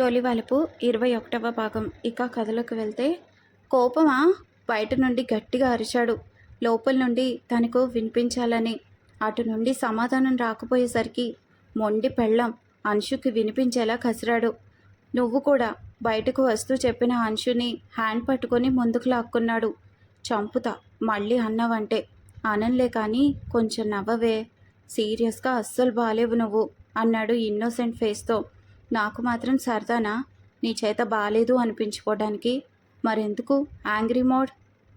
తొలివలపు ఇరవై ఒకటవ భాగం. ఇక కథలోకి వెళ్తే కోపమా? బయట నుండి గట్టిగా అరిచాడు. లోపల నుండి తనకు వినిపించాలని. అటు నుండి సమాధానం రాకపోయేసరికి మొండి పెళ్ళం అంశుకి వినిపించేలా కసిరాడు. నువ్వు కూడా బయటకు వస్తూ చెప్పిన అంశుని హ్యాండ్ పట్టుకొని ముందుకు లాక్కున్నాడు. చంపుతా మళ్ళీ అన్నావంటే. అనంలే కానీ కొంచెం నవ్వవే. సీరియస్గా అస్సలు బాలేవు నువ్వు అన్నాడు ఇన్నోసెంట్ ఫేస్తో. నాకు మాత్రం సరదానా? నీ చేత బాలేదు అనిపించుకోవడానికి. మరెందుకు? Angry mode.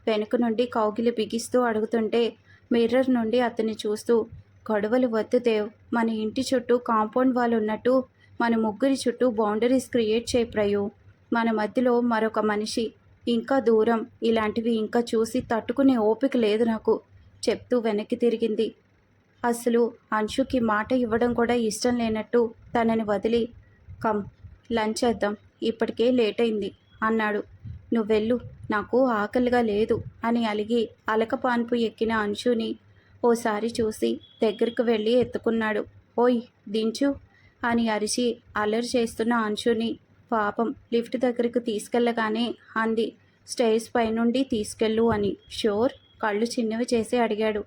వెనుక నుండి కౌగిలి బిగిస్తూ అడుగుతుంటే మిర్రర్ నుండి అతన్ని చూస్తూ గొడవలు వద్దు దేవ్. మన ఇంటి చుట్టూ కాంపౌండ్ వాళ్ళు ఉన్నట్టు మన ముగ్గురి చుట్టూ బౌండరీస్ క్రియేట్ చేయప్రయు మన మధ్యలో మరొక మనిషి ఇంకా దూరం. ఇలాంటివి ఇంకా చూసి తట్టుకునే ఓపిక లేదు నాకు చెప్తూ వెనక్కి తిరిగింది. అసలు అంశుకి మాట ఇవ్వడం కూడా ఇష్టం లేనట్టు తనని వదిలి కమ్ లంచ్ చేద్దాం. ఇప్పటికే లేట్ అయింది అన్నాడు. నువ్వెళ్ళు నాకు ఆకలిగా లేదు అని అలిగి అలకపాన్పు ఎక్కిన అంశుని ఓసారి చూసి దగ్గరికి వెళ్ళి ఎత్తుకున్నాడు. ఓయ్ దించు అని అరిచి అల్లరి చేస్తున్న అంశుని పాపం లిఫ్ట్ దగ్గరకు తీసుకెళ్ళగానే అంది. స్టేజ్ పైనుండి తీసుకెళ్ళు అని. షోర్? కళ్ళు చిన్నవి చేసి అడిగాడు.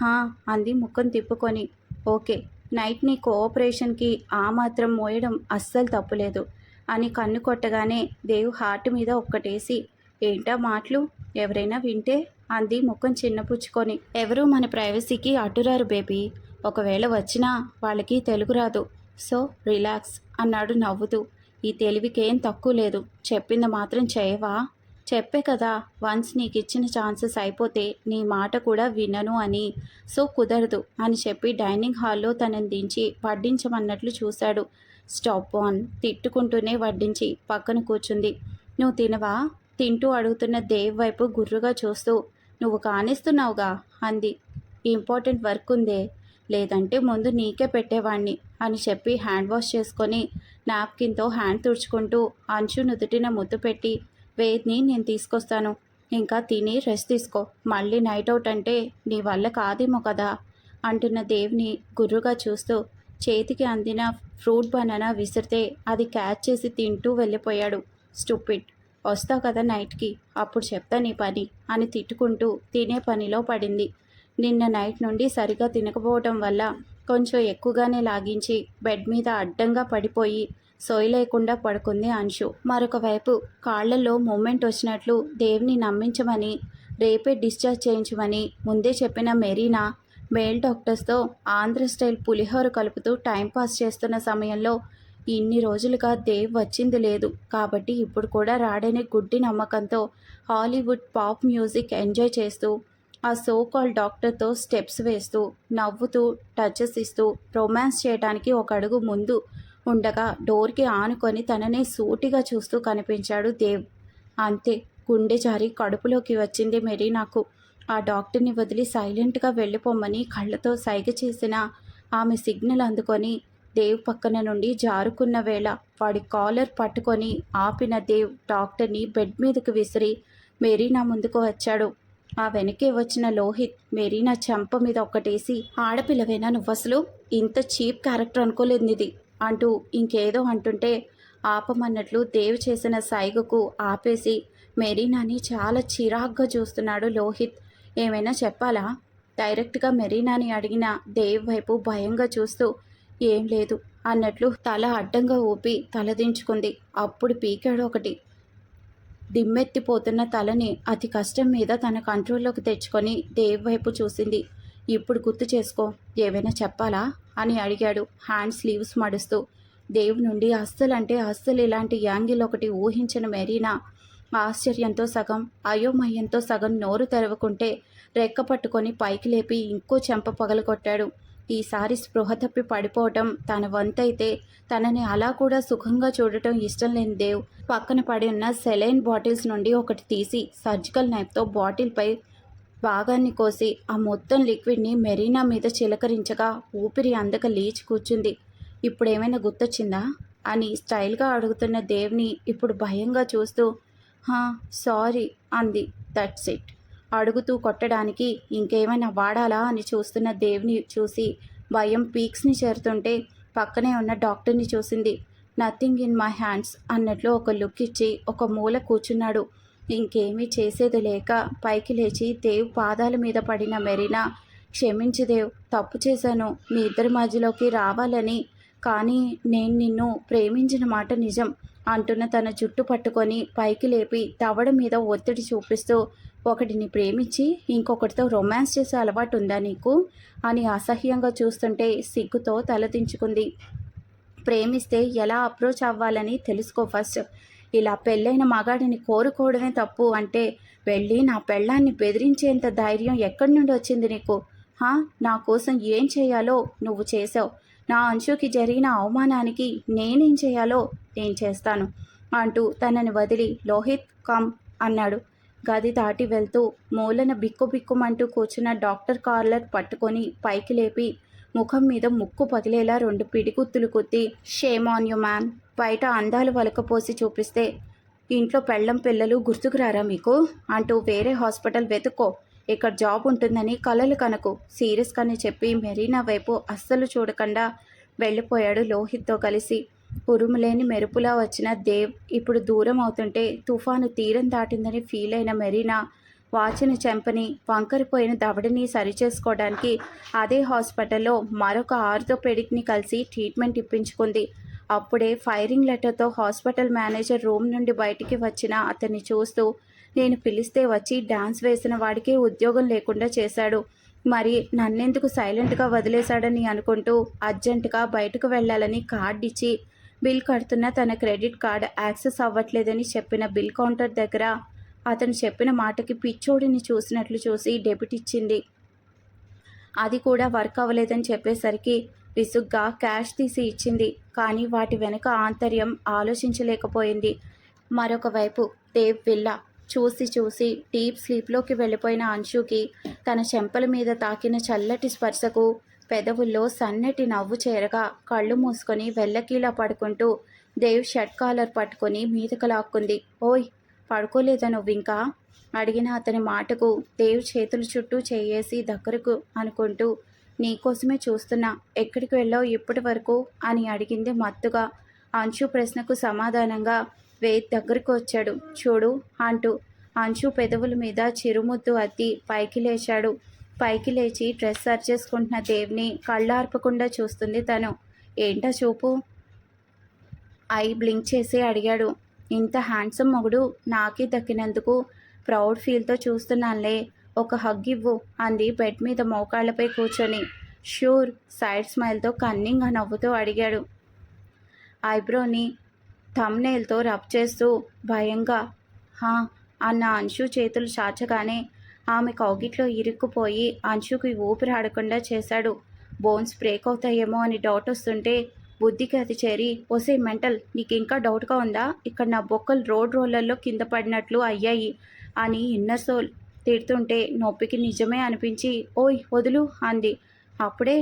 హా అంది ముఖం తిప్పుకొని. ఓకే. నైట్ని కోఆపరేషన్కి ఆ మాత్రం మోయడం అస్సలు తప్పులేదు. అని కన్ను కొట్టగానే దేవ్ హార్ట్ మీద ఒక్కటేసి ఏంటా మాటలు? ఎవరైనా వింటే? అంది ముఖం చిన్నపుచ్చుకొని. ఎవరు మన ప్రైవసీకి అడ్డురారు బేబీ. ఒకవేళ వచ్చినా వాళ్ళకి తెలుగు రాదు. సో రిలాక్స్ అన్నాడు నవ్వుతూ. ఈ తెలివికేం తక్కువ లేదు. చెప్పింది మాత్రం చేయవా? చెప్పే కదా వన్స్ నీకు ఇచ్చిన ఛాన్సెస్ అయిపోతే నీ మాట కూడా వినను అని. సో కుదరదు అని చెప్పి డైనింగ్ హాల్లో తనని దించి వడ్డించమన్నట్లు చూశాడు స్టాప్ ఆన్. తిట్టుకుంటూనే వడ్డించి పక్కన కూర్చుంది. నువ్వు తినవా? తింటూ అడుగుతున్న దేవ్ వైపు గుర్రుగా చూస్తూ. నువ్వు కానిస్తున్నావుగా? అంది. ఇంపార్టెంట్ వర్క్ ఉందే. లేదంటే ముందు నీకే పెట్టేవాణ్ణి అని చెప్పి హ్యాండ్ వాష్ చేసుకొని నాప్కిన్తో హ్యాండ్ తుడుచుకుంటూ అంచు నుదుటిన ముద్దు పెట్టి వేద్ని నేను తీసుకొస్తాను. ఇంకా తిని రెస్ట్ తీసుకో. మళ్ళీ నైట్ అవుట్ అంటే నీ వల్ల కాదేమో కదా అంటున్న దేవ్ని గుర్రుగా చూస్తూ. చేతికి అందిన ఫ్రూట్ బనానా విసిరితే అది క్యాచ్ చేసి తింటూ వెళ్ళిపోయాడు. స్టూపిడ్. వస్తావు కదా నైట్కి. అప్పుడు చెప్తా నీ పని అని తిట్టుకుంటూ తినే పనిలో పడింది. నిన్న నైట్ నుండి సరిగా తినకపోవటం వల్ల కొంచెం ఎక్కువగానే లాగించి బెడ్ మీద అడ్డంగా పడిపోయి సోయి లేకుండా పడుకుంది అంశు. మరొక వైపు కాళ్ళలో మూమెంట్ వచ్చినట్లు దేవ్ని నమ్మించమని రేపే డిశ్చార్జ్ చేయించమని ముందే చెప్పిన మెరీనా మేల్ డాక్టర్స్తో ఆంధ్ర స్టైల్ పులిహోర కలుపుతూ టైంపాస్ చేస్తున్న సమయంలో ఇన్ని రోజులుగా దేవ్ వచ్చింది లేదు. కాబట్టి ఇప్పుడు కూడా రాడని గుడ్డి నమ్మకంతో హాలీవుడ్ పాప్ మ్యూజిక్ ఎంజాయ్ చేస్తూ ఆ సో కాల్ డాక్టర్తో స్టెప్స్ వేస్తూ నవ్వుతూ టచెస్ ఇస్తూ రొమాన్స్ చేయడానికి ఒక అడుగు ముందు ఉండగా డోర్కి ఆనుకొని తననే సూటిగా చూస్తూ కనిపించాడు దేవ్. అంతే గుండె జారి కడుపులోకి వచ్చింది మెరీనాకు ఆ డాక్టర్ని వదిలి సైలెంట్గా వెళ్ళిపోమ్మని కళ్ళతో సైగ చేసిన ఆమె సిగ్నల్ అందుకొని దేవ్ పక్కన నుండి జారుకున్న వేళ వాడి కాలర్ పట్టుకొని ఆపిన దేవ్ డాక్టర్ని బెడ్ మీదకు విసిరి మెరీనా ముందుకు వచ్చాడు. ఆ వెనకే వచ్చిన లోహిత్ మెరీనా చెంప మీద ఒక్కటేసి ఆడపిల్లవేనా నువ్వసలు ఇంత చీప్ క్యారెక్టర్ అనుకోలేదు ఇది అంటూ ఇంకేదో అంటుంటే ఆపమన్నట్లు దేవ్ చేసిన సైగకు ఆపేసి మెరీనాని చాలా చిరాగ్గా చూస్తున్నాడు లోహిత్. ఏమైనా చెప్పాలా? డైరెక్ట్గా మెరీనాని అడిగిన దేవ్ వైపు భయంగా చూస్తూ ఏం లేదు అన్నట్లు తల అడ్డంగా ఊపి తలదించుకుంది. అప్పుడు పీకాడు ఒకటి. దిమ్మెత్తిపోతున్న తలని అతి కష్టం మీద తన కంట్రోల్లోకి తెచ్చుకొని దేవ్ వైపు చూసింది. ఇప్పుడు గుర్తు చేసుకో ఏవైనా చెప్పాలా? అని అడిగాడు హ్యాండ్ స్లీవ్స్ మడుస్తూ. దేవ్ నుండి అస్సలంటే అస్సలు ఇలాంటి యాంగిల్ ఒకటి ఊహించిన మెరీనా? ఆశ్చర్యంతో సగం అయోమయంతో సగం నోరు తెరవకుంటే రెక్క పట్టుకొని పైకి లేపి ఇంకో చెంప పగలగొట్టాడు. ఈసారి స్పృహ తప్పి పడిపోవటం తన వంతైతే. తనని అలా కూడా సుఖంగా చూడటం ఇష్టం లేని దేవ్ పక్కన పడి ఉన్న సెలైన్ బాటిల్స్ నుండి ఒకటి తీసి సర్జికల్ నైఫ్తో బాటిల్పై భాగాన్ని కోసి ఆ మొత్తం లిక్విడ్ని మెరీనా మీద చిలకరించగా ఊపిరి అందక లేచి కూర్చుంది. ఇప్పుడు ఏమైనా గుర్తొచ్చిందా? అని స్టైల్గా అడుగుతున్న దేవ్ని ఇప్పుడు భయంగా చూస్తూ సారీ అంది. దట్స్ ఇట్ అడుగుతూ కొట్టడానికి ఇంకేమైనా వాడాలా అని చూస్తున్న దేవ్ని చూసి భయం పీక్స్ని చేరుతుంటే పక్కనే ఉన్న డాక్టర్ని చూసింది. నథింగ్ ఇన్ మై హ్యాండ్స్ అన్నట్లు ఒక లుక్ ఇచ్చి ఒక మూల కూర్చున్నాడు. ఇంకేమీ చేసేది లేక పైకి లేచి దేవ్ పాదాల మీద పడిన మెరీనా క్షమించి దేవ్ తప్పు చేశాను. మీ ఇద్దరి మధ్యలోకి రావాలని. కానీ నేను నిన్ను ప్రేమించిన మాట నిజం అంటున్న తన జుట్టు పట్టుకొని పైకి లేపి తవడ మీద ఒత్తిడి చూపిస్తూ ఒకటిని ప్రేమించి ఇంకొకటితో రొమాన్స్ చేసే అలవాటు ఉందా నీకు? అని అసహ్యంగా చూస్తుంటే సిగ్గుతో తలదించుకుంది ప్రేమిస్తే ఎలా అప్రోచ్ అవ్వాలని తెలుసుకో ఫస్ట్ ఇలా పెళ్ళైన మగాడిని కోరుకోవడమే తప్పు అంటే వెళ్ళి నా పెళ్ళాన్ని బెదిరించేంత ధైర్యం ఎక్కడి నుండి వచ్చింది నీకు? హా? నా కోసం ఏం చేయాలో నువ్వు చేసావు నా అంశుకి జరిగిన అవమానానికి నేనేం చేయాలో నేను చేస్తాను అంటూ తనని వదిలి లోహిత్ కమ్ అన్నాడు. గది దాటి వెళ్తూ మూలన బిక్కుబిక్కుమంటూ కూర్చున్న డాక్టర్ కార్లర్ పట్టుకొని పైకి లేపి ముఖం మీద ముక్కు పగిలేలా రెండు పిడిగుత్తులు కుత్తి షేమ్ ఆన్ యు మ్యామ్ బయట అందాలు వలకపోసి చూపిస్తే ఇంట్లో పెళ్ళం పిల్లలు గుర్తుకురారా మీకు? అంటూ వేరే హాస్పిటల్ వెతుక్కో ఇక్కడ జాబ్ ఉంటుందని కలలు కనకు. సీరియస్గానే చెప్పి మెరీనా వైపు అస్సలు చూడకుండా వెళ్ళిపోయాడు లోహిత్తో కలిసి. ఉరుములేని మెరుపులా వచ్చిన దేవ్ ఇప్పుడు దూరం అవుతుంటే తుఫాను తీరం దాటిందని ఫీల్ అయిన మెరీనా వాచిన చెంపని వంకరిపోయిన దవడని సరిచేసుకోవడానికి అదే హాస్పిటల్లో మరొక ఆర్థోపెడిక్ని కలిసి ట్రీట్మెంట్ ఇప్పించుకుంది. అప్పుడే ఫైరింగ్ లెటర్తో హాస్పిటల్ మేనేజర్ రూమ్ నుండి బయటికి వచ్చిన అతన్ని చూస్తూ నేను పిలిస్తే వచ్చి డాన్స్ వేసిన వాడికే ఉద్యోగం లేకుండా చేశాడు. మరి నన్నెందుకు సైలెంట్గా వదిలేశాడని అనుకుంటూ అర్జెంటుగా బయటకు వెళ్ళాలని కార్డు ఇచ్చి బిల్ కడుతున్న తన క్రెడిట్ కార్డ్ యాక్సెస్ అవ్వట్లేదని చెప్పిన బిల్ కౌంటర్ దగ్గర అతను చెప్పిన మాటకి పిచ్చోడిని చూసినట్లు చూసి డెబిట్ ఇచ్చింది. అది కూడా వర్క్ అవ్వలేదని చెప్పేసరికి విసుగ్గా క్యాష్ తీసి ఇచ్చింది. కానీ వాటి వెనుక ఆంతర్యం ఆలోచించలేకపోయింది. మరొక వైపు దేవ్ విల్లా చూసి చూసి డీప్ స్లీప్లోకి వెళ్ళిపోయిన అంశుకి తన చెంపల మీద తాకిన చల్లటి స్పర్శకు పెదవుల్లో సన్నటి నవ్వు చేరగా కళ్ళు మూసుకొని వెళ్ళకీలా పడుకుంటూ దేవ్ షర్ట్ కాలర్ పట్టుకొని మీదకు లాక్కుంది. ఓయ్ పడుకోలేదా నువ్వు ఇంకా అడిగిన అతని మాటకు దేవ్ చేతులు చుట్టూ చేయేసి దగ్గరకు అనుకుంటూ నీకోసమే చూస్తున్నా. ఎక్కడికి వెళ్ళావు ఇప్పటి వరకు? అని అడిగింది మత్తుగా. అంశు ప్రశ్నకు సమాధానంగా వేద్ దగ్గరకు వచ్చాడు. చూడు అంటూ అంశు పెదవుల మీద చిరుముద్దు అద్ది పైకి లేచాడు. పైకి లేచి డ్రెస్ సర్చ్ చేసుకుంటున్న దేవ్ని కళ్ళార్పకుండా చూస్తుంది తను. ఏంటా చూపు? ఐ బ్లింక్ చేసి అడిగాడు. ఇంత హ్యాండ్సమ్ మొగుడు నాకే దక్కినందుకు ప్రౌడ్ ఫీల్తో చూస్తున్నానులే. ఒక హగ్ ఇవ్వు అంది బెడ్ మీద మోకాళ్ళపై కూర్చొని. షూర్ సైడ్ స్మైల్తో కన్నింగ్గా నవ్వుతూ అడిగాడు. ఐబ్రోని థమ్నేల్తో రబ్ చేస్తూ భయంగా హా అన్న అంశు చేతులు చాచగానే ఆమె కౌగిట్లో ఇరుక్కుపోయి అంచుకు ఊపిరి ఆడకుండా చేశాడు. బోన్స్ బ్రేక్ అవుతాయేమో అని డౌట్ వస్తుంటే బుద్ధికి అది చేరి ఒసే మెంటల్ నీకు ఇంకా డౌట్గా ఉందా? ఇక్కడ నా బొక్కలు రోడ్ రోలర్లో కింద పడినట్లు అయ్యాయి అని ఇన్నర్ సోల్ తిడుతుంటే నొప్పికి నిజమే అనిపించి ఓయ్ వదులు అంది. అప్పుడే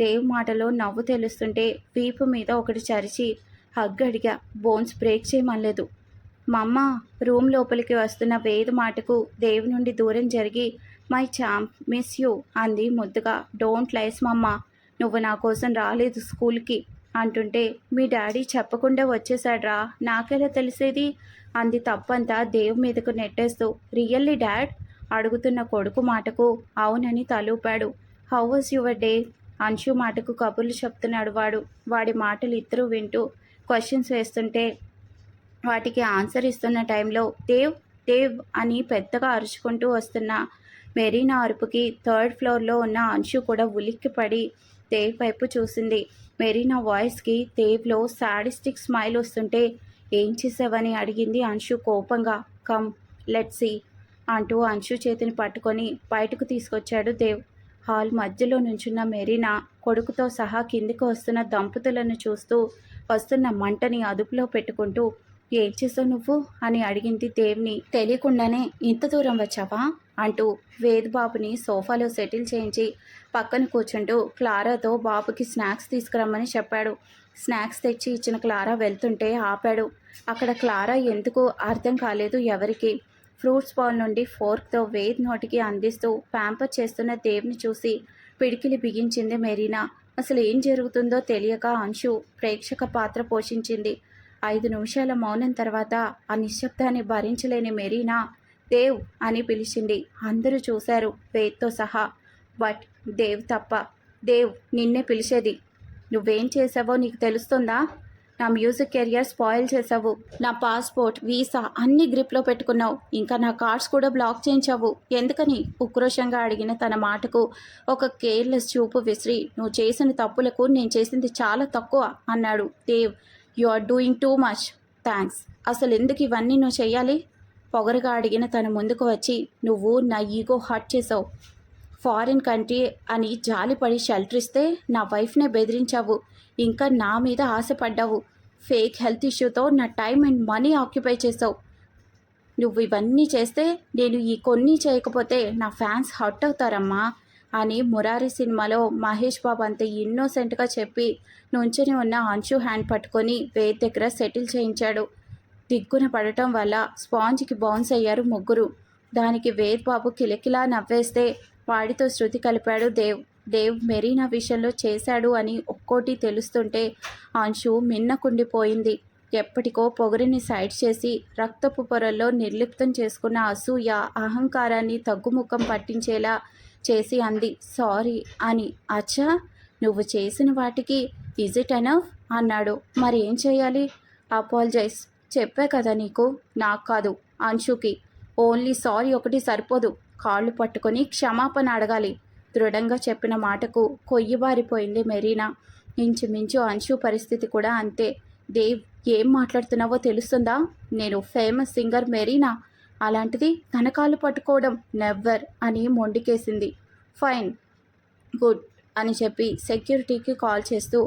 దేవ్ మాటలో నవ్వు తెలుస్తుంటే వీపు మీద ఒకటి చరిచి హగ్ అడిగా. బోన్స్ బ్రేక్ చేయమనలేదు. మా అమ్మ రూమ్ లోపలికి వస్తున్న వేదు మాటకు దేవి నుండి దూరం జరిగి మై చాంప్ మిస్ యూ అంది ముద్దుగా. డోంట్ లైస్ మమ్మ నువ్వు నా కోసం రాలేదు స్కూల్కి అంటుంటే మీ డాడీ చెప్పకుండా వచ్చేసాడ్రా నాకెలా తెలిసేది? అంది తప్పంతా దేవ్ మీదకు నెట్టేస్తూ. Really dad? అడుగుతున్న కొడుకు మాటకు. అవునని తలూపాడు. How was your day? Anshu మాటకు కబుర్లు చెప్తున్నాడు వాడు. వాడి మాటలు ఇద్దరూ వింటూ క్వశ్చన్స్ వేస్తుంటే వాటికి ఆన్సర్ ఇస్తున్న టైంలో దేవ్ దేవ్ అని పెద్దగా అరుచుకుంటూ వస్తున్న మెరీనా అరుపుకి థర్డ్ ఫ్లోర్లో ఉన్న అంశు కూడా ఉలిక్కిపడి దేవ్ వైపు చూసింది. మెరీనా వాయిస్కి దేవ్లో సాడిస్టిక్ స్మైల్ వస్తుంటే ఏం చేసావని? అడిగింది అంశు కోపంగా. కమ్ లెట్సి అంటూ అంశు చేతిని పట్టుకొని బయటకు తీసుకొచ్చాడు దేవ్. హాల్ మధ్యలో నుంచున్న మెరీనా కొడుకుతో సహా కిందికి వస్తున్న దంపతులను చూస్తూ వస్తున్న మంటని అదుపులో పెట్టుకుంటూ ఏం చేసావు నువ్వు? అని అడిగింది దేవ్ని. తెలియకుండానే ఇంత దూరం వచ్చావా? అంటూ వేద్ బాబుని సోఫాలో సెటిల్ చేయించి పక్కన కూర్చుంటూ క్లారాతో బాబుకి స్నాక్స్ తీసుకురమ్మని చెప్పాడు. స్నాక్స్ తెచ్చి ఇచ్చిన క్లారా వెళ్తుంటే ఆపాడు. అక్కడ క్లారా ఎందుకు అర్థం కాలేదు ఎవరికి. ఫ్రూట్స్ బాల్ నుండి ఫోర్క్తో వేద్ నోటికి అందిస్తూ ప్యాంపర్ చేస్తున్న దేవ్ని చూసి పిడికిలి బిగించింది మెరీనా. అసలు ఏం జరుగుతుందో తెలియక అంశు ప్రేక్షక పాత్ర పోషించింది. ఐదు నిమిషాల మౌనం తర్వాత ఆ నిశ్శబ్దాన్ని భరించలేని మెరీనా దేవ్ అని పిలిచింది. అందరూ చూశారు వేద్తో సహా. బట్ దేవ్ తప్ప. దేవ్ నిన్నే పిలిచేది. నువ్వేం చేసావో నీకు తెలుస్తుందా? నా మ్యూజిక్ కెరియర్ స్పాయిల్ చేసావు. నా పాస్పోర్ట్ వీసా అన్ని గ్రిప్లో పెట్టుకున్నావు. ఇంకా నా కార్డ్స్ కూడా బ్లాక్ చేయించావు. ఎందుకని? ఉక్రోషంగా అడిగిన తన మాటకు ఒక కేర్లెస్ చూపు విసిరి నువ్వు చేసిన తప్పులకు నేను చేసింది చాలా తక్కువ అన్నాడు Dev. You are doing too much thanks అసలు ఎందుకు ఇవన్నీ నువ్వు చేయాలి పొగరుగా అడిగిన తన ముందుకు వచ్చి నువ్వు నా ఈగో హర్ట్ చేసావు. ఫారిన్ కంట్రీ అని జాలిపడి షెల్టర్ ఇస్తే నా వైఫ్నే బెదిరించావు. ఇంకా నా మీద ఆశపడ్డావు. ఫేక్ హెల్త్ ఇష్యూతో నా టైం అండ్ మనీ ఆక్యుపై చేసావు. నువ్వు ఇవన్నీ చేస్తే నేను ఈ కొన్ని చేయకపోతే నా ఫ్యాన్స్ హర్ట్ అవుతారమ్మా. అని మురారి సినిమాలో మహేష్ బాబు అంత ఇన్నోసెంట్గా చెప్పి నుంచుని ఉన్న అంశు హ్యాండ్ పట్టుకొని వేద్ దగ్గర సెటిల్ చేయించాడు. దిగ్గున పడటం వల్ల స్పాంజ్కి బౌన్స్ అయ్యారు ముగ్గురు. దానికి వేద్ బాబు కిలకిలా నవ్వేస్తే వాడితో శృతి కలిపాడు దేవ్. దేవ్ మెరీనా విషయంలో చేశాడు అని ఒక్కోటి తెలుస్తుంటే అంశు మిన్నకుండిపోయింది ఎప్పటికో పొగరిని సైడ్ చేసి రక్తపు పొరల్లో నిర్లిప్తం చేసుకున్న అసూయ అహంకారాన్ని తగ్గుముఖం పట్టించేలా చేసి అంది. సారీ అని. అచ్చా నువ్వు చేసిన వాటికి ఇజ్ ఇట్ ఎనఫ్ అన్నాడు. మరి ఏం చేయాలి? అపాలజైజ్ చెప్పే కదా నీకు. నాకు కాదు. అంశుకి. ఓన్లీ సారీ ఒకటి సరిపోదు. కాళ్ళు పట్టుకొని క్షమాపణ అడగాలి. దృఢంగా చెప్పిన మాటకు కొయ్యిబారిపోయింది మెరీనా. ఇంచుమించు అంశు పరిస్థితి కూడా అంతే. దేవ్ ఏం మాట్లాడుతున్నావో తెలుస్తుందా? నేను ఫేమస్ సింగర్ మెరీనా. అలాంటిది తనకాలు పట్టుకోవడం నెవ్వర్ అని మొండికేసింది. ఫైన్ గుడ్ అని చెప్పి సెక్యూరిటీకి కాల్ చేస్తూ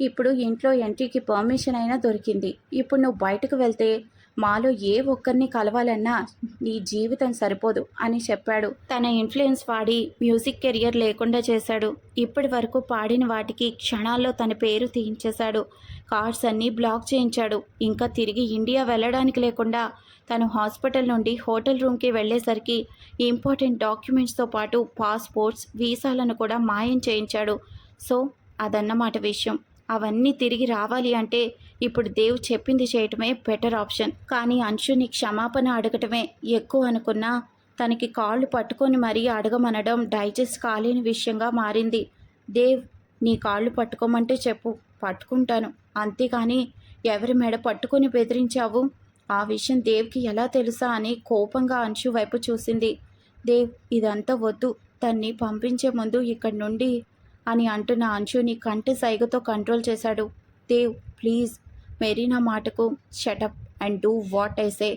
ఇప్పుడు ఇంట్లో ఎంట్రీకి పర్మిషన్ అయినా దొరికింది. ఇప్పుడు నువ్వు బయటకు వెళ్తే మాలో ఏ ఒక్కరిని కలవాలన్నా నీ జీవితం సరిపోదు అని చెప్పాడు. తన ఇన్ఫ్లుయెన్స్ వాడి మ్యూజిక్ కెరియర్ లేకుండా చేశాడు. ఇప్పటి వరకు పాడిన వాటికి క్షణాల్లో తన పేరు తీయించేశాడు. కార్డ్స్ అన్నీ బ్లాక్ చేయించాడు. ఇంకా తిరిగి ఇండియా వెళ్ళడానికి లేకుండా తను హాస్పిటల్ నుండి హోటల్ రూమ్కి వెళ్ళేసరికి ఇంపార్టెంట్ డాక్యుమెంట్స్తో పాటు పాస్పోర్ట్స్ వీసాలను కూడా మాయం చేయించాడు. సో అదన్నమాట విషయం. అవన్నీ తిరిగి రావాలి అంటే ఇప్పుడు దేవ్ చెప్పింది చేయటమే బెటర్ ఆప్షన్ కానీ అంశుని క్షమాపణ అడగటమే ఎక్కువ అనుకున్నా తనకి కాళ్ళు పట్టుకొని మరీ అడగమనడం డైజెస్ట్ కాలేని విషయంగా మారింది. దేవ్ నీ కాళ్ళు పట్టుకోమంటే చెప్పు పట్టుకుంటాను. అంతేకాని ఎవరి మెడ పట్టుకొని బెదిరించావు? ఆ విషయం దేవ్కి ఎలా తెలుసా అని కోపంగా అంశు వైపు చూసింది. దేవ్ ఇదంతా వద్దు తన్ని పంపించే ముందు ఇక్కడి నుండి అని అంటున్న అంశుని కంటి సైగతో కంట్రోల్ చేశాడు. దేవ్ ప్లీజ్ మెరీనా మాటకు shut up and do what I say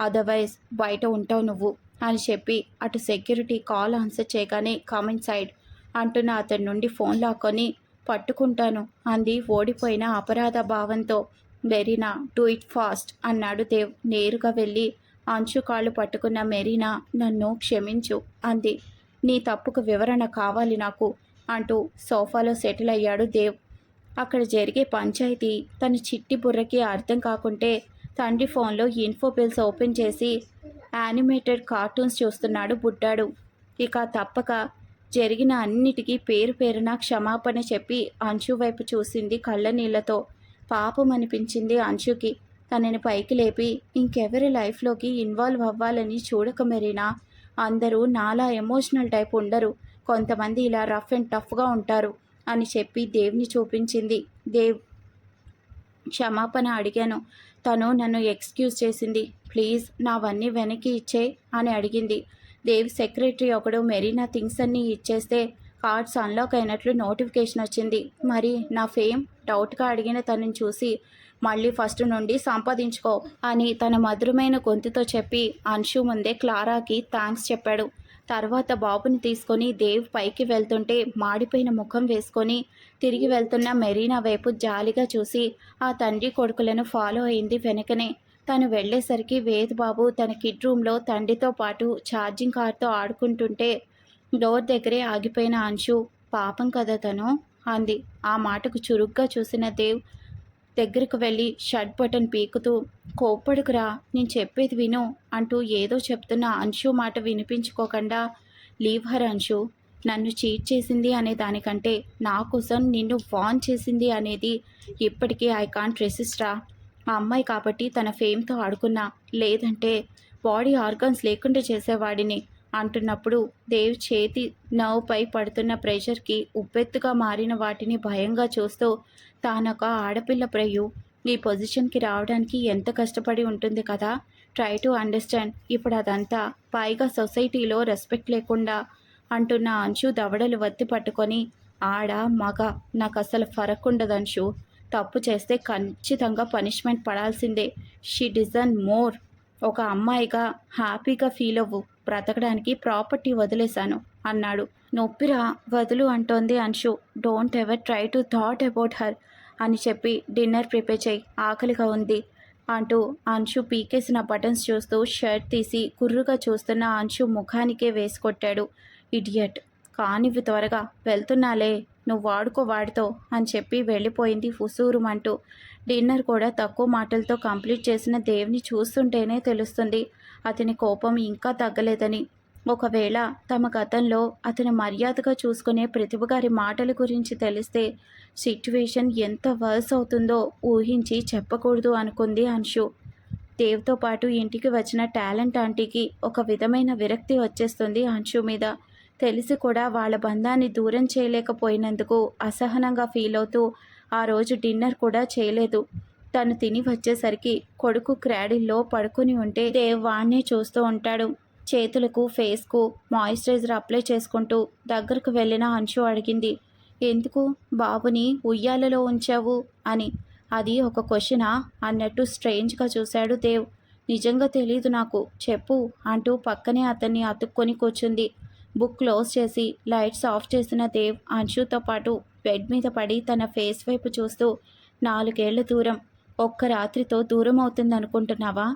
otherwise బయట ఉంటావు నువ్వు అని చెప్పి అటు సెక్యూరిటీ కాల్ ఆన్సర్ చేయగానే కామెంట్ సైడ్ అంటున్న అతని నుండి ఫోన్ లాక్కొని పట్టుకుంటాను అంది. ఓడిపోయిన అపరాధ భావంతో మెరీనా డూ ఇట్ ఫాస్ట్ అన్నాడు దేవ్. నేరుగా వెళ్ళి అంచు కాళ్ళు పట్టుకున్న మెరీనా నన్ను క్షమించు అంది. నీ తప్పుకు వివరణ కావాలి నాకు అంటూ సోఫాలో సెటిల్ అయ్యాడు దేవ్. అక్కడ జరిగే పంచాయతీ తన చిట్టి బుర్రకి అర్థం కాకుంటే తండ్రి ఫోన్లో ఇన్ఫో బిల్స్ ఓపెన్ చేసి యానిమేటెడ్ కార్టూన్స్ చూస్తున్నాడు బుడ్డాడు. ఇక తప్పక జరిగిన అన్నిటికీ పేరు పేరున క్షమాపణ చెప్పి అంశు వైపు చూసింది కళ్ళ నీళ్ళతో పాపం అనిపించింది అంశుకి. తనని పైకి లేపి ఇంకెవరి లైఫ్లోకి ఇన్వాల్వ్ అవ్వాలని చూడక మెరీనా? అందరూ నాలా ఎమోషనల్ టైప్ ఉండరు. కొంతమంది ఇలా రఫ్ అండ్ టఫ్గా ఉంటారు. అని చెప్పి దేవ్ని చూపించింది. దేవ్ క్షమాపణ అడిగాను. తను నన్ను ఎక్స్క్యూజ్ చేసింది. ప్లీజ్ నావన్నీ వెనక్కి ఇచ్చే అని అడిగింది. దేవ్ సెక్రటరీ ఒకడు మెరీనా థింగ్స్ అన్నీ ఇచ్చేస్తే కార్డ్స్ అన్లాక్ అయినట్లు నోటిఫికేషన్ వచ్చింది. మరి నా ఫేమ్? డౌట్గా అడిగిన తనని చూసి మళ్ళీ ఫస్ట్ నుండి సంపాదించుకో అని తన మధురమైన గొంతుతో చెప్పి అంశు ముందే క్లారాకి థ్యాంక్స్ చెప్పాడు. తర్వాత బాబుని తీసుకొని దేవ్ పైకి వెళ్తుంటే మాడిపోయిన ముఖం వేసుకొని తిరిగి వెళ్తున్న మెరీనా వైపు జాలిగా చూసి ఆ తండ్రి కొడుకులను ఫాలో అయింది వెనకనే. తను వెళ్ళేసరికి వేద్ బాబు తన కిడ్ రూమ్లో తండ్రితో పాటు ఛార్జింగ్ కార్తో ఆడుకుంటుంటే డోర్ దగ్గరే ఆగిపోయిన అంశు పాపం కదా తను? అంది. ఆ మాటకు చురుగ్గా చూసిన దేవ్ దగ్గరకు వెళ్ళి షర్ట్ బటన్ పీకుతూ కోప్పడుకురా నేను చెప్పేది విను అంటూ ఏదో చెప్తున్న అంశు మాట వినిపించుకోకుండా లీవ్ హర్ అంశు నన్ను చీట్ చేసింది అనే దానికంటే నా కోసం నిన్ను వాన్ చేసింది అనేది ఇప్పటికీ ఐ కాంట్ రెసిస్ట్రా ఆ అమ్మాయి కాబట్టి తన ఫేమ్తో ఆడుకున్నా లేదంటే బాడీ ఆర్గన్స్ లేకుండా చేసేవాడిని. అంటున్నప్పుడు దేవ్ చేతి నవ్వుపై పడుతున్న ప్రెషర్కి ఉబ్బెత్తుగా మారిన వాటిని భయంగా చూస్తూ తానొక ఆడపిల్ల ప్రయు ఈ పొజిషన్కి రావడానికి ఎంత కష్టపడి ఉంటుంది కదా? Try to understand. ఇప్పుడు అదంతా పైగా సొసైటీలో రెస్పెక్ట్ లేకుండా అంటున్న అంశు దవడలు వత్తి పట్టుకొని ఆడ మగ నాకు అసలు ఫరక్ ఉండదు అంశు తప్పు చేస్తే ఖచ్చితంగా పనిష్మెంట్ పడాల్సిందే. She deserves more. ఒక అమ్మాయిగా హ్యాపీగా ఫీల్ అవ్వు బ్రతకడానికి ప్రాపర్టీ వదిలేశాను అన్నాడు. నొప్పిరా? వదులు అంటోంది Anshu. Don't ever try to thought about her అని చెప్పి డిన్నర్ ప్రిపేర్ చేయి. ఆకలిగా ఉంది అంటూ అంశు పీకేసిన బటన్స్ చూస్తూ షర్ట్ తీసి కుర్రుగా చూస్తున్న అంశు ముఖానికే వేసుకొట్టాడు ఇడియట్! కానివి త్వరగా. వెళ్తున్నాలే. నువ్వు వాడుకో వాడితో అని చెప్పి వెళ్ళిపోయింది ఫుసూరుమంటూ డిన్నర్ కూడా తక్కువ మాటలతో కంప్లీట్ చేసిన దేవుని చూస్తుంటేనే తెలుస్తుంది. అతని కోపం ఇంకా తగ్గలేదని. ఒకవేళ తమ గతంలో అతను మర్యాదగా చూసుకునే ప్రతిభ గారి మాటల గురించి తెలిస్తే సిట్యువేషన్ ఎంత వర్స్ అవుతుందో ఊహించి చెప్పకూడదు అనుకుంది అంశు. దేవ్తో పాటు ఇంటికి వచ్చిన టాలెంట్ ఆంటీకి ఒక విధమైన విరక్తి వచ్చేస్తుంది అంశు మీద. తెలిసి కూడా వాళ్ళ బంధాన్ని దూరం చేయలేకపోయినందుకు అసహనంగా ఫీల్ అవుతూ ఆ రోజు డిన్నర్ కూడా చేయలేదు. తను తిని వచ్చేసరికి కొడుకు క్రాడిల్లో పడుకుని ఉంటే దేవ్ వాణ్ణి చూస్తూ ఉంటాడు. చేతులకు ఫేస్కు మాయిశ్చరైజర్ అప్లై చేసుకుంటూ దగ్గరకు వెళ్ళిన అంశు అడిగింది. ఎందుకు? బాబుని ఉయ్యాలలో ఉంచావు? అని. అది ఒక క్వశ్చనా? అన్నట్టు స్ట్రేంజ్గా చూశాడు దేవ్. నిజంగా తెలీదు నాకు. చెప్పు అంటూ పక్కనే అతన్ని అతుక్కొని కూర్చుంది. బుక్ క్లోజ్ చేసి లైట్స్ ఆఫ్ చేసిన దేవ్ అంశుతో పాటు బెడ్ మీద పడి తన ఫేస్ వైపు చూస్తూ నాలుగేళ్ళ దూరం. ఒక్క రాత్రితో దూరం అవుతుందనుకుంటున్నావా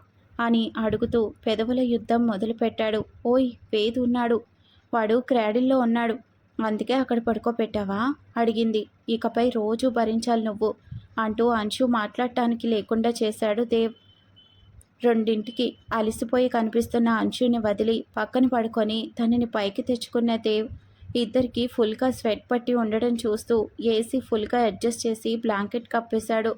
అని అడుగుతూ పెదవుల యుద్ధం మొదలుపెట్టాడు. ఓయ్ వేదు ఉన్నాడు. వాడు క్రాడిల్లో ఉన్నాడు. అందుకే అక్కడ పడుకోపెట్టావా అడిగింది. ఇకపై రోజు భరించాలి నువ్వు అంటూ అంశు మాట్లాడటానికి లేకుండా చేశాడు దేవ్. రెండింటికి అలిసిపోయి కనిపిస్తున్న అంశుని వదిలి పక్కన పడుకొని తనని పైకి తెచ్చుకున్న దేవ్ ఇద్దరికి ఫుల్గా స్వెట్ పట్టి ఉండడం చూస్తూ ఏసీ ఫుల్గా అడ్జస్ట్ చేసి బ్లాంకెట్ కప్పేశాడు.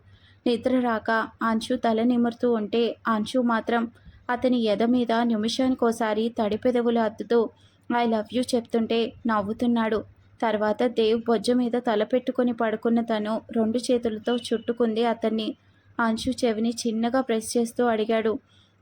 నిద్ర రాక అంచు తల నిమురుతూ ఉంటే అంచు మాత్రం అతని ఎద మీద నిమిషానికోసారి తడిపెదవులు అద్దుతూ ఐ లవ్ యూ చెప్తుంటే నవ్వుతున్నాడు. తర్వాత దేవ్ బొజ్జ మీద తలపెట్టుకుని పడుకున్న తను రెండు చేతులతో చుట్టుకుంది అతన్ని. అంశు చెవిని చిన్నగా ప్రెస్ చేస్తూ అడిగాడు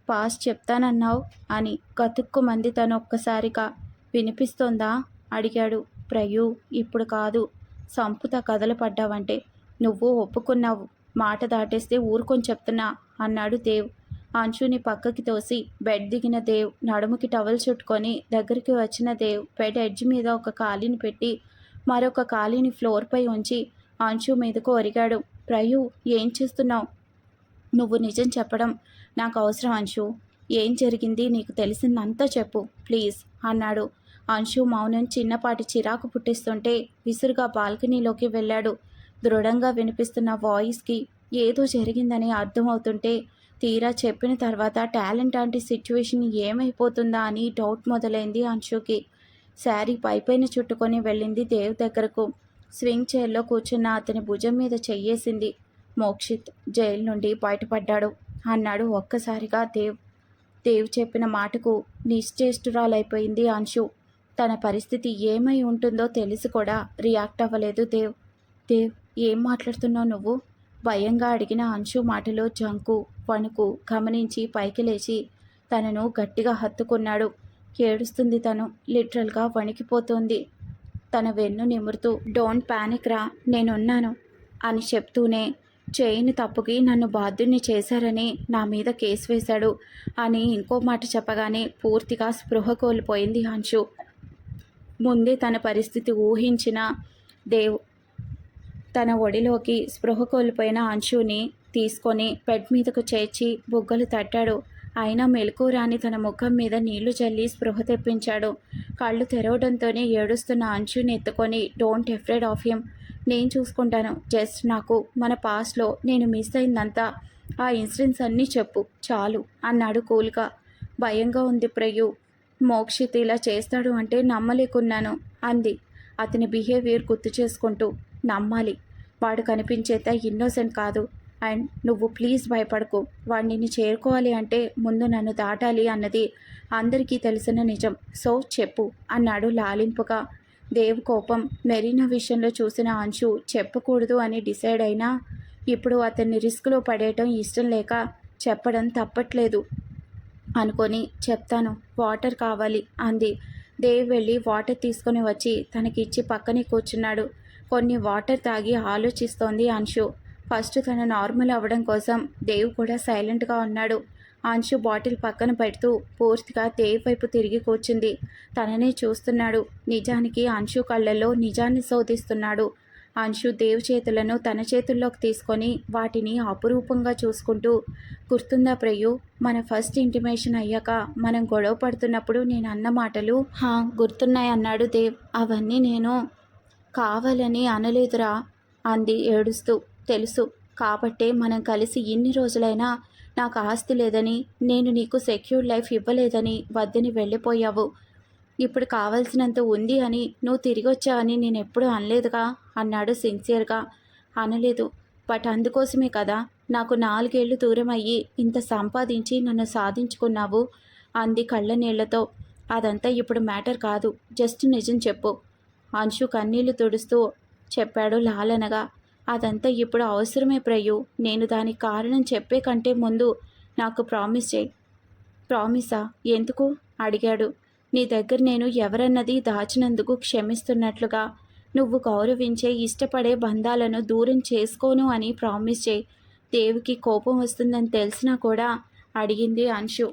పాస్ చెప్తానన్నావు? అని. గతుక్కుమంది తను ఒక్కసారిగా వినిపిస్తోందా? అడిగాడు. ప్రయు ఇప్పుడు కాదు. సంపుత కథలు పడ్డావంటే నువ్వు ఒప్పుకున్నావు. మాట దాటేస్తే ఊరుకొని చెప్తున్నా అన్నాడు దేవ్. అంశుని పక్కకి తోసి బెడ్ దిగిన దేవ్ నడుముకి టవల్ చుట్టుకొని దగ్గరికి వచ్చిన దేవ్ బెడ్ ఎడ్జ్ మీద ఒక ఖాళీని పెట్టి మరొక ఖాళీని ఫ్లోర్పై ఉంచి అంచు మీదకు ఒరిగాడు. ప్రయు ఏం చేస్తున్నావు? నువ్వు నిజం చెప్పడం నాకు అవసరం అంశు. ఏం జరిగింది నీకు తెలిసిందంతా చెప్పు ప్లీజ్ అన్నాడు. అంశు మౌనం చిన్నపాటి చిరాకు పుట్టిస్తుంటే విసురుగా బాల్కనీలోకి వెళ్ళాడు. దృఢంగా వినిపిస్తున్న వాయిస్కి ఏదో జరిగిందని అర్థమవుతుంటే తీరా చెప్పిన తర్వాత టాలెంట్ లాంటి సిచ్యువేషన్ ఏమైపోతుందా అని డౌట్ మొదలైంది అంశుకి. శారీ పైపైన చుట్టుకొని వెళ్ళింది దేవ్ దగ్గరకు. స్వింగ్ చైర్లో కూర్చున్న అతని భుజం మీద చెయ్యేసింది. మోక్షిత్ జైలు నుండి బయటపడ్డాడు అన్నాడు ఒక్కసారిగా దేవ్. దేవ్ చెప్పిన మాటకు నిశ్చేష్టురాలైపోయింది అంశు. తన పరిస్థితి ఏమై ఉంటుందో తెలిసి కూడా రియాక్ట్ అవ్వలేదు దేవ్. దేవ్ ఏం మాట్లాడుతున్నావు నువ్వు? భయంగా అడిగిన అంశు మాటలో జంకు వణుకు గమనించి పైకి లేచి తనను గట్టిగా హత్తుకున్నాడు. ఏడుస్తుంది తను. లిటరల్గా వణికిపోతుంది. తన వెన్ను నిమురుతూ డోంట్ ప్యానిక్ రా నేనున్నాను అని చెప్తూనే చేయని తప్పుకి నన్ను బాధ్యుని చేశారని నా మీద కేసు వేశాడు అని ఇంకో మాట చెప్పగానే పూర్తిగా స్పృహ కోల్పోయింది అంశు. ముందే తన పరిస్థితి ఊహించిన దేవ్ తన ఒడిలోకి స్పృహ కోల్పోయిన అంశుని తీసుకొని బెడ్ మీదకు చేర్చి బుగ్గలు తట్టాడు. అయినా మెలకు రాని తన ముఖం మీద నీళ్ళు చల్లి స్పృహ తెప్పించాడు. కళ్ళు తెరవడంతోనే ఏడుస్తున్న అంశుని ఎత్తుకొని డోంట్ ఎఫ్రేడ్ ఆఫ్ హిమ్. నేను చూసుకుంటాను. జస్ట్ నాకు మన పాస్ట్లో నేను మిస్ అయిందంతా. ఆ ఇన్సిడెంట్స్ అన్నీ చెప్పు. చాలు అన్నాడు కూల్గా. భయంగా ఉంది ప్రయు. మోక్షిత్ ఇలా చేస్తాడు అంటే నమ్మలేకున్నాను అంది. అతని బిహేవియర్ గుర్తు చేసుకుంటూ. నమ్మాలి. వాడు కనిపించేత ఇన్నోసెంట్ కాదు. అండ్ నువ్వు ప్లీజ్ భయపడకు. వాడిని చేరుకోవాలి అంటే ముందు నన్ను దాటాలి అన్నది అందరికీ తెలిసిన నిజం. సో చెప్పు అన్నాడు లాలింపుగా. దేవ్ కోపం. మెరీనా విషయంలో చూసిన అంశు చెప్పకూడదు అని డిసైడ్ అయినా ఇప్పుడు అతన్ని రిస్క్లో పడేయటం ఇష్టం లేక చెప్పడం తప్పట్లేదు అనుకొని చెప్తాను వాటర్ కావాలి అంది. దేవ్ వెళ్ళి వాటర్ తీసుకొని వచ్చి తనకిచ్చి పక్కనే కూర్చున్నాడు. కొన్ని వాటర్ తాగి ఆలోచిస్తోంది అంశు. ఫస్ట్ తను నార్మల్ అవ్వడం కోసం దేవ్ కూడా సైలెంట్గా ఉన్నాడు. అంశు బాటిల్ పక్కన పెడుతూ పూర్తిగా దేవ్ వైపు తిరిగి కూర్చుంది. తననే చూస్తున్నాడు. నిజానికి అంశు కళ్ళల్లో నిజాన్ని శోధిస్తున్నాడు. అంశు దేవ్ చేతులను తన చేతుల్లోకి తీసుకొని వాటిని అపురూపంగా చూసుకుంటూ గుర్తుందా ప్రయు మన ఫస్ట్ ఇంటిమేషన్ అయ్యాక మనం గొడవ పడుతున్నప్పుడు నేను అన్న మాటలు హా గుర్తున్నాయి అన్నాడు దేవ్. అవన్నీ నేను కావాలని అనలేదురా అంది ఏడుస్తూ. తెలుసు కాబట్టే మనం కలిసి ఇన్ని రోజులైనా నాకు ఆస్తి లేదని నేను నీకు సెక్యూర్ లైఫ్ ఇవ్వలేదని వద్దని వెళ్ళిపోయావు. ఇప్పుడు కావాల్సినంత ఉంది అని నువ్వు తిరిగి వచ్చావని నేను ఎప్పుడూ అనలేదుగా అన్నాడు సిన్సియర్గా. అనలేదు బట్ అందుకోసమే కదా నాకు నాలుగేళ్ళు దూరం అయ్యి ఇంత సంపాదించి నన్ను సాధించుకున్నావు అంది కళ్ళ నీళ్ళతో అదంతా ఇప్పుడు మ్యాటర్ కాదు జస్ట్ నిజం చెప్పు. అంశు కన్నీళ్ళు తుడుస్తూ చెప్పాడు లాలనగా అదంతా ఇప్పుడు అవసరమే ప్రయు. నేను దానికి కారణం చెప్పే కంటే ముందు నాకు ప్రామిస్ చేయి. ప్రామిసా? ఎందుకు? అడిగాడు. నీ దగ్గర నేను ఎవరన్నది దాచినందుకు క్షమిస్తున్నట్లుగా నువ్వు గౌరవించే ఇష్టపడే బంధాలను దూరం చేసుకోను అని ప్రామిస్ చేయి. దేవికి కోపం వస్తుందని తెలిసినా కూడా అడిగింది అంశు.